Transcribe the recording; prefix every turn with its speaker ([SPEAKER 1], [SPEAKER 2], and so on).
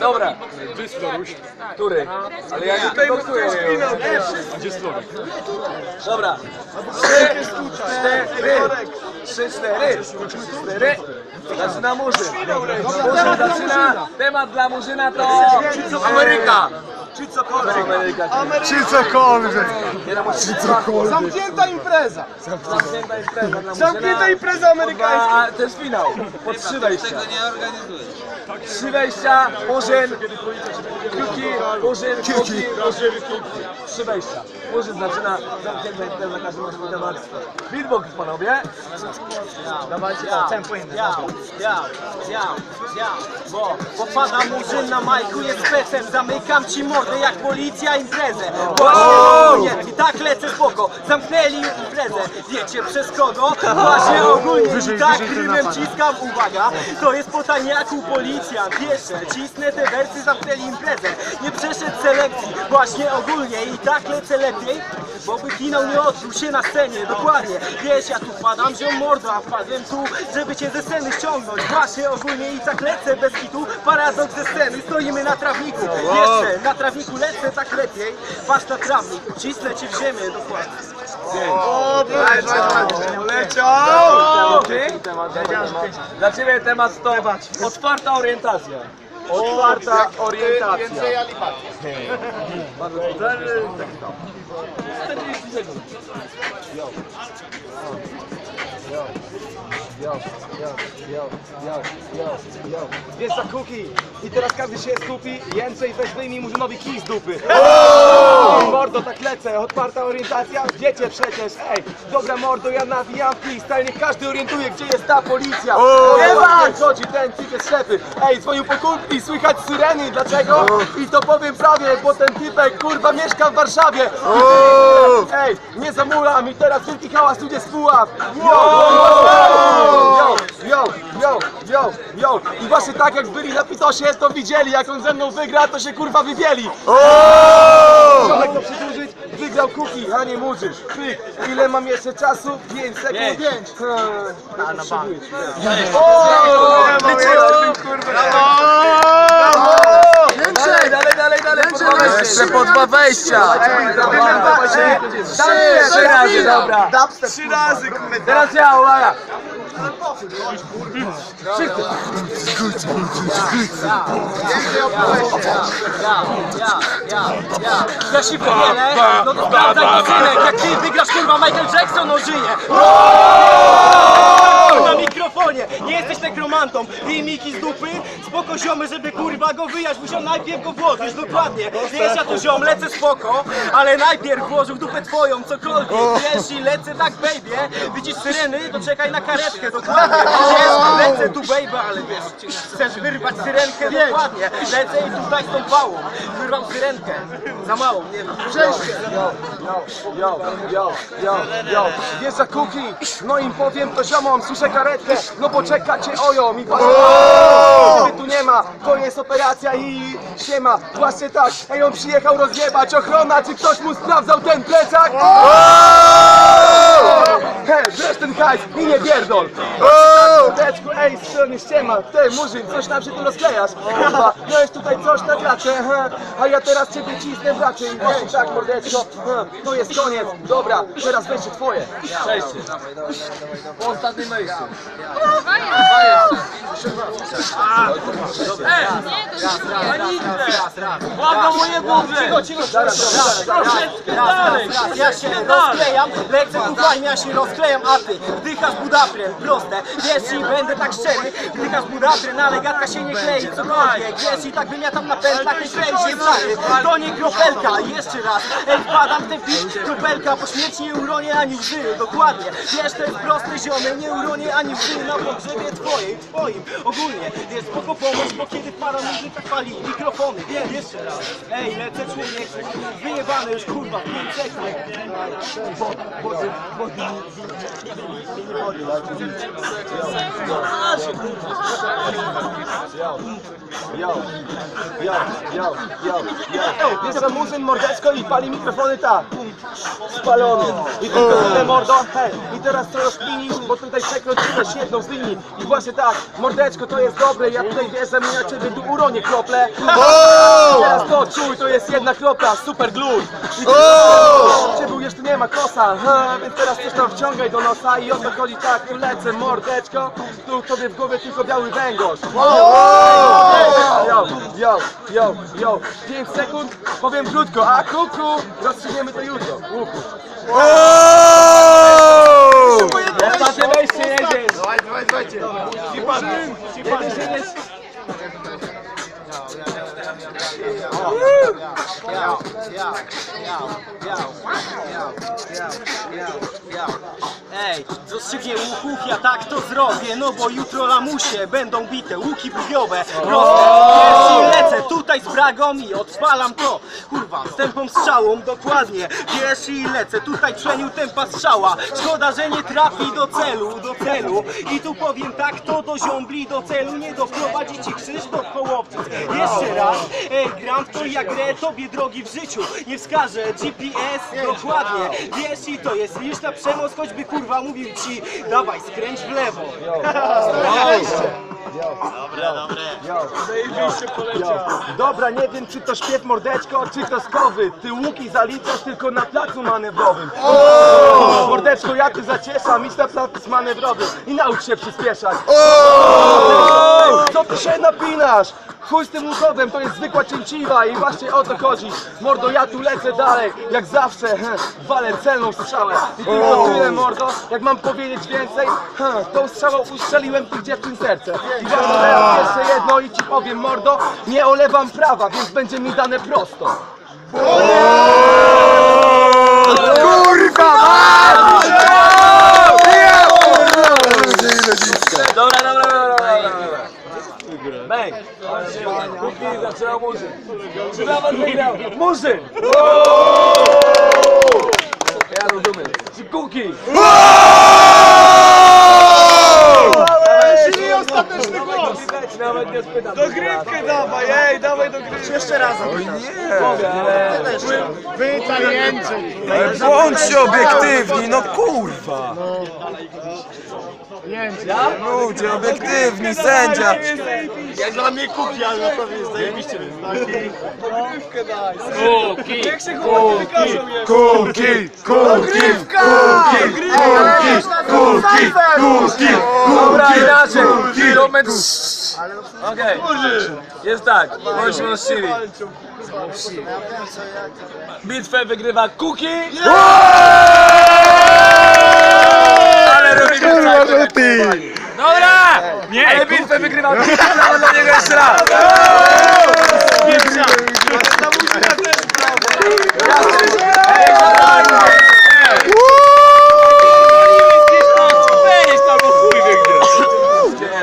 [SPEAKER 1] Dobra. Który? Ale ja nie tutaj boksuję.
[SPEAKER 2] A gdzie jest Florek?
[SPEAKER 1] Dobra. Trzy, cztery. Trzy, cztery. Cztery. Zaczyna Murzyn. Murzyn zaczyna. Temat dla Murzyna to Ameryka. Czy cokolwiek. Ameryka.
[SPEAKER 2] Czy cokolwiek!
[SPEAKER 1] Czy cokolwiek.
[SPEAKER 3] Zamknięta impreza!
[SPEAKER 1] Zamknięta impreza dla.
[SPEAKER 3] Zamknięta impreza amerykańska!
[SPEAKER 1] To jest finał. Po trzy wejścia. Trzy wejścia, Murzyn, Kiuki, Murzyn, Kiuki. Trzy wejścia. Murzyn zaczyna zamknięta impreza, każdy ma swój temat. Beatbox panowie. Dawajcie.
[SPEAKER 4] Ja, ja, ja, ja, bo popada murzyn na majku, jest specem, zamykam ci mordę jak policja imprezę. Właśnie ogólnie, i tak lecę spoko, zamknęli imprezę, wiecie przez kogo? Właśnie ogólnie, i tak rymem ciskam, uwaga, to jest po taniaku policja, wierzę, cisnę te wersy, zamknęli imprezę, nie przeszedł selekcji, właśnie ogólnie, i tak lecę lepiej, bo by finał nie odbył się na scenie, dokładnie, wiesz, ja tu wpadam, ziom mordo, a wpadłem tu, żeby cię ze sceny ściągnąć, właśnie ogólnie i tak lecę bez kitu, paradoks ze sceny, stoimy na trawniku, jeszcze, na trawniku lecę tak lepiej, patrz na trawnik, cisnę ci w ziemię, dokładnie.
[SPEAKER 1] Leciał! Dla Ciebie temat to otwarta orientacja. Owarta orientacja.
[SPEAKER 3] Więcej alibacji.
[SPEAKER 1] Bardzo dobrze. Yo. Yo. 40 sekund.
[SPEAKER 3] Wiesz za kuki? I teraz każdy się skupi Więcej weź wyjmij murzynowi kij z dupy. Mordo, tak lecę, otwarta orientacja. Wiecie przecież, ej Dobra mordo, ja nawijam freestyle Niech każdy orientuje, gdzie jest ta policja. Nie ma! Chodzi ten typ jest ślepy. Ej, dzwonił po kumpli, słychać syreny Dlaczego? I to powiem prawie Bo ten typek, kurwa, mieszka w Warszawie. Ej, nie zamulam i teraz wielki hałas ludzie z Yo, yo, yo, yo, yo, yo I właśnie tak jak byli na Pitosie, to widzieli Jak on ze mną wygra, to się kurwa wybieli. Ziomek to przedłużyć, wygrał Kuki, a nie Murzysz. Ile mam jeszcze czasu? 5 sekund, 5 A na bank.
[SPEAKER 1] Dalej, dalej, dalej, dalej. dwa wejścia.
[SPEAKER 2] Jeszcze po dwa wejścia!
[SPEAKER 1] Trzy, trzy razy, dobra.
[SPEAKER 3] Trzy razy, kurde
[SPEAKER 1] Teraz ja, uwaga.
[SPEAKER 4] Ja, się powielę, no to sprawdzaj to synek, jak ty wygrasz kurwa Michael Jackson ożyje. Na mikrofonie, nie jesteś nekromantą, filmiki z dupy, spoko ziomy, żeby kurwa go wyjść, musiał najpierw go włożyć, dokładnie. Wiesz, ja tu ziom lecę spoko, ale najpierw włożył w dupę twoją, cokolwiek, wiesz i lecę tak baby, widzisz syreny, to czekaj na karetkę, dokładnie. Wiesz, lecę tu baby, ale wiesz, chcesz wyrwać syrenkę, dokładnie. Lecę i tutaj z tą pałą, wyrwał syrenkę, za małą, nie wiem.
[SPEAKER 3] Yo, yo, yo, yo, yo Wiesz za kuki, no im powiem to ziomom Słyszę karetkę, no bo czekacie ojo Mi patrzą, ciebie tu nie ma To jest operacja i siema Właśnie tak, ej on przyjechał rozjebać Ochrona, czy ktoś mu sprawdzał ten plecak? He, bierz ten hajs i nie pierdol. Teczku, ej, strony ściema Ty, murzyn, coś nam się tu rozklejasz. Kurwa, no jest tutaj coś na klatce he, A ja teraz ciebie cisnę bracie I właśnie tak, mordeczko he, To jest koniec, dobra, teraz będzie twoje.
[SPEAKER 1] Przejście. Po ostatnim wejściu. Ładno moje burzy. Troszeczkę dalej.
[SPEAKER 4] Ja się rozklejam, lecę kurwa ja się rozklejam, a ty wdychasz budaprem, proste, wiesz i będę tak szczery, wdychasz budaprem, ale gadka się nie klei, cokolwiek, wiesz i tak wymiatam na pętlach i klei się stary, to nie kropelka, jeszcze raz, ej wpadam w ten pis, kropelka, po śmierci nie uronię ani łzy, dokładnie, wiesz to jest proste ziomy, nie uronię ani łzy na pogrzebie twojej, twoim, ogólnie, wiesz, spoko pomóc, bo kiedy para muzyka chwali mikrofony, wiesz, jeszcze raz, ej lecę człowiek, wyjebany już kurwa, 5 sekund, bo, bo, bo, bo,
[SPEAKER 3] Yo, yo, yo, yo, yo, yo. Co, murzyn mordeczko i pali mikrofony tak. Spalony. I tylko tyle mordo. Hej, i teraz to rozkminisz, bo tutaj przekroczyłeś jedną z linii. I właśnie tak, mordeczko to jest dobre, ja tutaj wierzę, mi na ciebie tu uronię krople. Teraz to czuj, to jest jedna kropla, super glut. I ty, Cię był jeszcze nie ma kosa, ha, więc teraz coś tam wciągaj do nosa i o to chodzi tak, tu lecę mordeczko, tu tobie w głowie tylko biały węgorz. Yo, yo, yo, yo, 5 sekund, powiem krótko, a kuku, rozstrzygniemy to jutro. Łuku.
[SPEAKER 1] Ostatnie wejście jedziesz.
[SPEAKER 2] Dawaj, dawaj, dawajcie.
[SPEAKER 1] Jedziesz, jedziesz.
[SPEAKER 4] Ej, z ostrzykiem łuków ja tak to zrobię, no bo jutro lamusie będą bite, łuki brwiowe, Pierwszy lecę tutaj z bragą i odpalam to, kurwa, z tempą strzałą, dokładnie, pierwszy i lecę, tutaj przenił tempa strzała, szkoda, że nie trafi do celu, do celu, i tu powiem tak, to do ziąbli, do celu, nie doprowadzi ci Krzysztof Kołowczyk, jeszcze raz, ej, gram w to jak grę, tobie drogi w życiu, nie wskażę, GPS, dokładnie, wiesz i to jest liczna przemoc, choćby kurwa mówił ci, dawaj, skręć w lewo.
[SPEAKER 3] Dobra, nie wiem czy to śpiew mordeczko, czy to skowy. Ty łuki zaliczasz tylko na placu manewrowym. Mordeczko, ja cię zacieszam, idź na plac manewrowy i naucz się przyspieszać. Co ty się napinasz? Chuj z tym łukowem, to jest zwykła cięciwa i właśnie o to chodzi. Mordo, ja tu lecę dalej, jak zawsze, walę celną strzałę. I tylko tyle, mordo, jak mam powiedzieć więcej, tą strzałą ustrzeliłem tych dziewczyn serce. I właśnie teraz jeszcze jedno i ci powiem, mordo, nie olewam prawa, więc będzie mi dane prosto.
[SPEAKER 2] Kurwa, mać! Ja pierdolę, ile dziwka.
[SPEAKER 1] Dobra, dobra, dobra, dobra, dobra. Bang! Kuki zaczynał murzyn. Czy nawet wygrał? Murzyn! Ja rozumiem. Czy Kuki?
[SPEAKER 2] Czyli ostateczny głos.
[SPEAKER 1] Nawet nie spytam.
[SPEAKER 2] Dogrywkę dawaj, ej, dawaj dogrywkę. Jeszcze raz. Oj nie.
[SPEAKER 1] Ale...
[SPEAKER 2] Wy tajemnicy. Bądźcie obiektywni, no kurwa. Ludzie, obiektywni, sędzia.
[SPEAKER 1] Jak dla mnie Kuki, ale naprawdę jest zajebiście.
[SPEAKER 2] Kuki, kuki, kuki, kuki, kuki, kuki, kuki,
[SPEAKER 1] Dobra, inaczej. Kilometr... Okej. Jest tak, bądźmy uczciwi. Bitwę wygrywa Kuki. Robimy
[SPEAKER 2] Kurwa,
[SPEAKER 1] tak,
[SPEAKER 2] żółty!
[SPEAKER 1] Dobra! Nie, Ale bitwę wygrywam. Brawo dla niego jeszcze raz. Pierwsza. Ta muzyka też brawo. Ja słyszę. Ej,